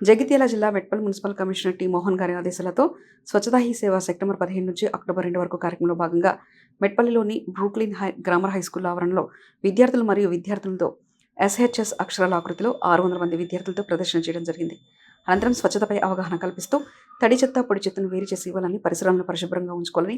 జగిత్యాల జిల్లా Metpally municipal commissioner T Mohan గారి ఆదేశాలతో స్వచ్ఛతా హీ సేవ సెప్టెంబర్ పదిహేను నుంచి అక్టోబర్ రెండు వరకు కార్యక్రమంలో భాగంగా మెట్పల్లిలోని Brooklyn high grammar high school ఆవరణలో విద్యార్థులు మరియు విద్యార్థులతో ఎస్హెచ్ఎస్ అక్షరాల ఆకృతిలో ఆరు వందల మంది విద్యార్థులతో ప్రదర్శన చేయడం జరిగింది. అనంతరం స్వచ్ఛతపై అవగాహన కల్పిస్తూ తడి చెత్త పొడి చెత్తను వేరు చేసి ఇవ్వాలని పరిసరాలను పరిశుభ్రంగా ఉంచుకోవాలని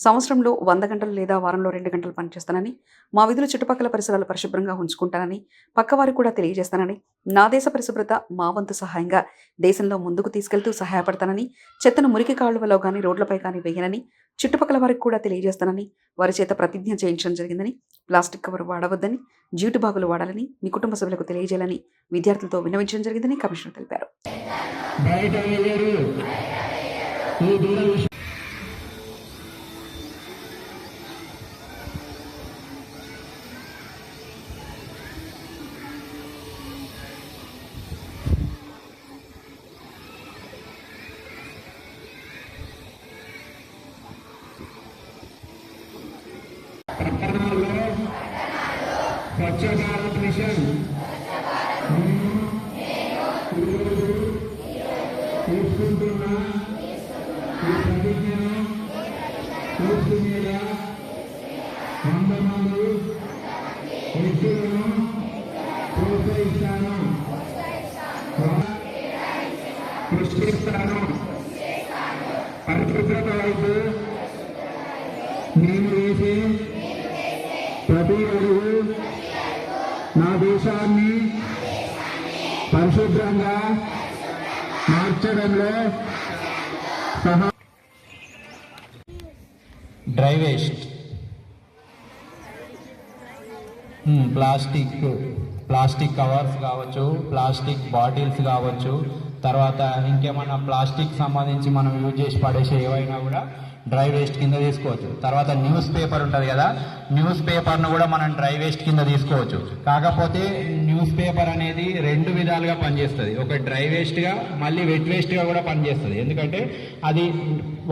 సంవత్సరంలో వంద గంటలు లేదా వారంలో రెండు గంటలు పనిచేస్తానని మా విధులు చుట్టుపక్కల పరిసరాలు పరిశుభ్రంగా ఉంచుకుంటానని పక్కవారికి కూడా తెలియజేస్తానని నా దేశ పరిశుభ్రత మా వంతు సహాయంగా దేశంలో ముందుకు తీసుకెళ్తూ సహాయపడతానని చెత్తను మురికి కాలువలో కానీ రోడ్లపై కానీ వేయనని చుట్టుపక్కల వారికి కూడా తెలియజేస్తానని వారి చేత ప్రతిజ్ఞ చేయించడం జరిగిందని ప్లాస్టిక్ కవర్ వాడవద్దని జ్యూటు బాగులు వాడాలని మీ కుటుంబ సభ్యులకు తెలియజేయాలని విద్యార్థులతో విన్నవించడం జరిగిందని కమిషనర్ తెలిపారు స్వచ్ఛ భారత్ మిషన్ తీసుకుంటున్న ఈ ప్రతిజ్ఞను తీసుకునేలా వంద మంది వ్యక్తులను ప్రోత్సహిస్తాను సృష్టిస్తాను పరిశుభ్రత వైపు నేను వేసే ప్రతి అడుగు పరిశుభ్రంగా మార్చడంలో సహా dry waste. Plastic plastic covers కావచ్చు ప్లాస్టిక్ బాటిల్స్ కావచ్చు తర్వాత ఇంకేమైనా ప్లాస్టిక్ సంబంధించి మనం యూజ్ చేసి పడేసే ఏవైనా కూడా డ్రై వేస్ట్ కింద తీసుకోవచ్చు. తర్వాత న్యూస్ పేపర్ ఉంటుంది కదా న్యూస్ పేపర్ను కూడా మనం డ్రై వేస్ట్ కింద తీసుకోవచ్చు. కాకపోతే న్యూస్ పేపర్ అనేది రెండు విధాలుగా పనిచేస్తుంది. ఒక డ్రై వేస్ట్గా మళ్ళీ వెట్ వేస్ట్గా కూడా పనిచేస్తుంది. ఎందుకంటే అది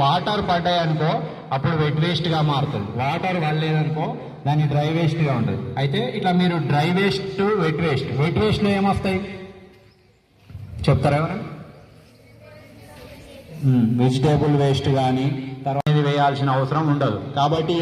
వాటర్ పడ్డాయనుకో అప్పుడు వెట్ వేస్ట్గా మారుతుంది. వాటర్ వల్లేదనుకో దాన్ని డ్రై వేస్ట్గా ఉంటుంది. అయితే ఇట్లా మీరు dry waste wet waste wet వేస్ట్లో ఏమొస్తాయి? చెప్తారా ఎవరైనా వెజిటేబుల్ వేస్ట్ కానీ తర్వాత వేయాల్సిన అవసరం ఉండదు. కాబట్టి